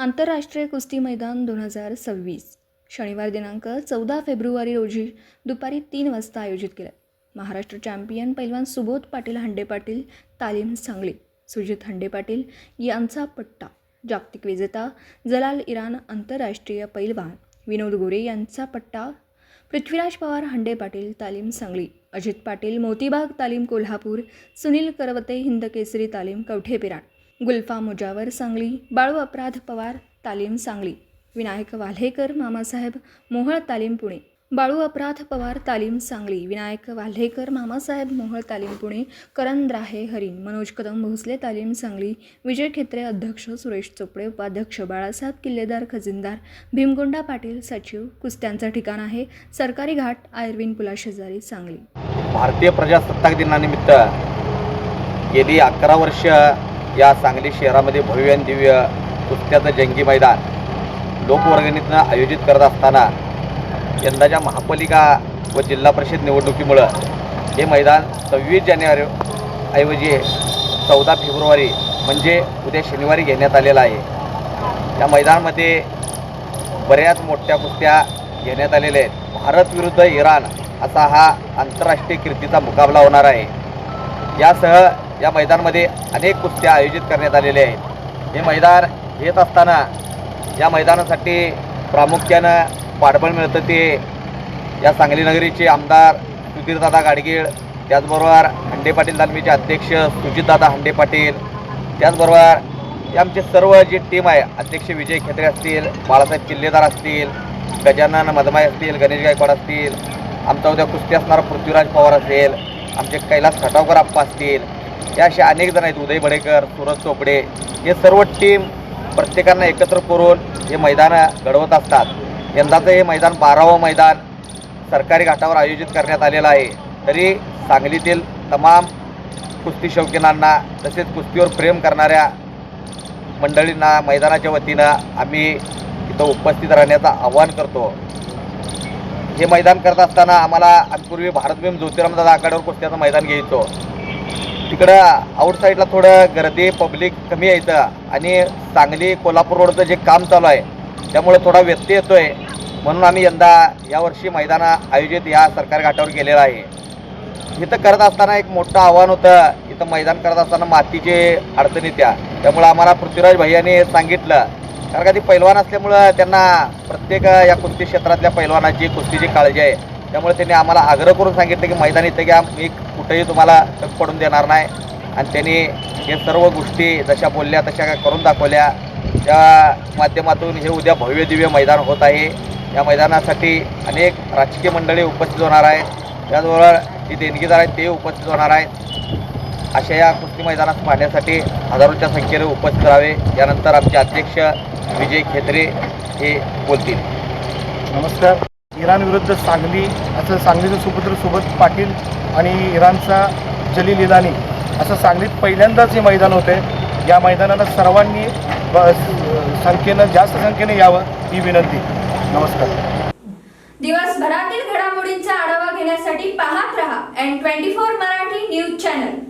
आंतरराष्ट्रीय कुस्ती मैदान दोन हजार सव्वीस. शनिवार दिनांक चौदा फेब्रुवारी रोजी दुपारी तीन वाजता आयोजित केलं. महाराष्ट्र चॅम्पियन पैलवान सुबोध पाटील हंडे पाटील तालीम सांगली सुजित हंडे पाटील यांचा पट्टा जागतिक विजेता जलाल इराण आंतरराष्ट्रीय पैलवान विनोद गोरे यांचा पट्टा पृथ्वीराज पवार हंडे पाटील तालीम सांगली अजित पाटील मोतीबाग तालीम कोल्हापूर सुनील करवते हिंदकेसरी तालीम कवठेपिराण गुल्फा मुजावर सांगली बाळू अपराध पवार तालीम सांगली. विनायक वाल्हेकर मामासाहेब मोहळ तालीम पुणे. बाळू अपराध पवार तालीम सांगली. विनायक वाल्हेकर मामासाहेब मोहळ तालीम पुणे. करण राहे हरिण मनोज कदम भोसले तालीम सांगली. विजय खेत्रे अध्यक्ष. सुरेश चोपडे उपाध्यक्ष. बाळासाहेब किल्लेदार खजिनदार. भीमगोंडा पाटील सचिव. कुस्त्यांचं ठिकाण आहे. सरकारी घाट आयर्विन पुलाशेजारी सांगली. भारतीय प्रजासत्ताक दिनानिमित्त गेली अकरा वर्ष या सांगली शहरामध्ये भव्य आणि दिव्य कुस्त्याचं जंगी मैदान लोकवर्गणीतनं आयोजित करत असताना यंदाच्या महापालिका व जिल्हा परिषद निवडणुकीमुळं हे मैदान सव्वीस जानेवारी ऐवजी चौदा फेब्रुवारी म्हणजे उद्या शनिवारी घेण्यात आलेलं आहे. या मैदानामध्ये बऱ्याच मोठ्या कुस्त्या घेण्यात आलेल्या आहेत. भारत विरुद्ध इराण असा हा आंतरराष्ट्रीय कीर्तीचा मुकाबला होणार आहे. यासह या मैदानमध्ये अनेक कुस्त्या आयोजित करण्यात आलेल्या आहेत. हे मैदान येत असताना या मैदानासाठी प्रामुख्यानं पाठबळ मिळतं ते या सांगली नगरीचे आमदार सुधीरदादा गाडगीळ त्याचबरोबर हंडे पाटील दालमीचे अध्यक्ष सुजितदादा हंडे पाटील त्याचबरोबर हे आमचे सर्व जी टीम आहे अध्यक्ष विजय खेत्रे असतील बाळासाहेब किल्लेदार असतील गजानन मदमाई असतील गणेश गायकवाड असतील आमचा उद्या कुस्ती असणारा पृथ्वीराज पवार असेल आमचे कैलास खटावकर आप्पा असतील हे असे अनेक जण आहेत उदय बडेकर सूरज चोपडे. हे सर्व टीम प्रत्येकांना एकत्र करून हे मैदान घडवत असतात. यंदाचं हे मैदान बारावं मैदान सरकारी घाटावर आयोजित करण्यात आलेलं आहे. तरी सांगलीतील तमाम कुस्ती शौकीनांना तसेच कुस्तीवर प्रेम करणाऱ्या मंडळींना मैदानाच्या वतीनं आम्ही इथं उपस्थित राहण्याचं आवाहन करतो. हे मैदान करत असताना आम्हाला पूर्वी भारतभीम ज्योतिरामदादा आखाड्यावर कुस्त्याचं मैदान घ्यायचो. तिकडं आउटसाईडला थोडं गर्दी पब्लिक कमी यायचं आणि सांगली कोल्हापूर रोडचं जे काम चालू आहे त्यामुळे थोडा व्यत्यय येतो आहे म्हणून आम्ही यंदा यावर्षी मैदान आयोजित या सरकारी घाटावर केलेलं आहे. इथं करत असताना एक मोठं आव्हान होतं. इथं मैदान करत असताना मातीचे अडचणी त्या. त्यामुळं आम्हाला पृथ्वीराज भैयाने सांगितलं. कारण का ती पैलवान असल्यामुळं त्यांना प्रत्येक या कुस्ती क्षेत्रातल्या पैलवानाची कुस्तीची काळजी आहे. त्यामुळे त्यांनी आम्हाला आग्रह करून सांगितलं की मैदानी इथं घ्या मी कुठेही तुम्हाला टक पडून देणार नाही. आणि त्यांनी हे सर्व गोष्टी जशा बोलल्या तशा काय करून दाखवल्या. त्या माध्यमातून हे उद्या भव्य दिव्य मैदान होत आहे. या मैदानासाठी अनेक राजकीय मंडळी उपस्थित होणार आहेत. त्याचबरोबर जी देणगीदार आहेत ते उपस्थित होणार आहेत. अशा या कुस्ती मैदानात पाहण्यासाठी हजारोच्या संख्येने उपस्थित राहावे. यानंतर आमचे अध्यक्ष विजय खेत्रे हे बोलतील. नमस्कार. इराण विरुद्ध सांगली असं सांगलीचं सुपुत्र सुबोध पाटील आणि इराणचा जलील इराणी असं सांगलीत पहिल्यांदाच हे मैदान होते या मैदानाला सर्वांनी संख्येनं जास्त संख्येने यावं ही विनंती. नमस्कार. दिवसभरातील घडामोडींचा आढावा घेण्यासाठी पाहत रहा N twenty four Marathi news channel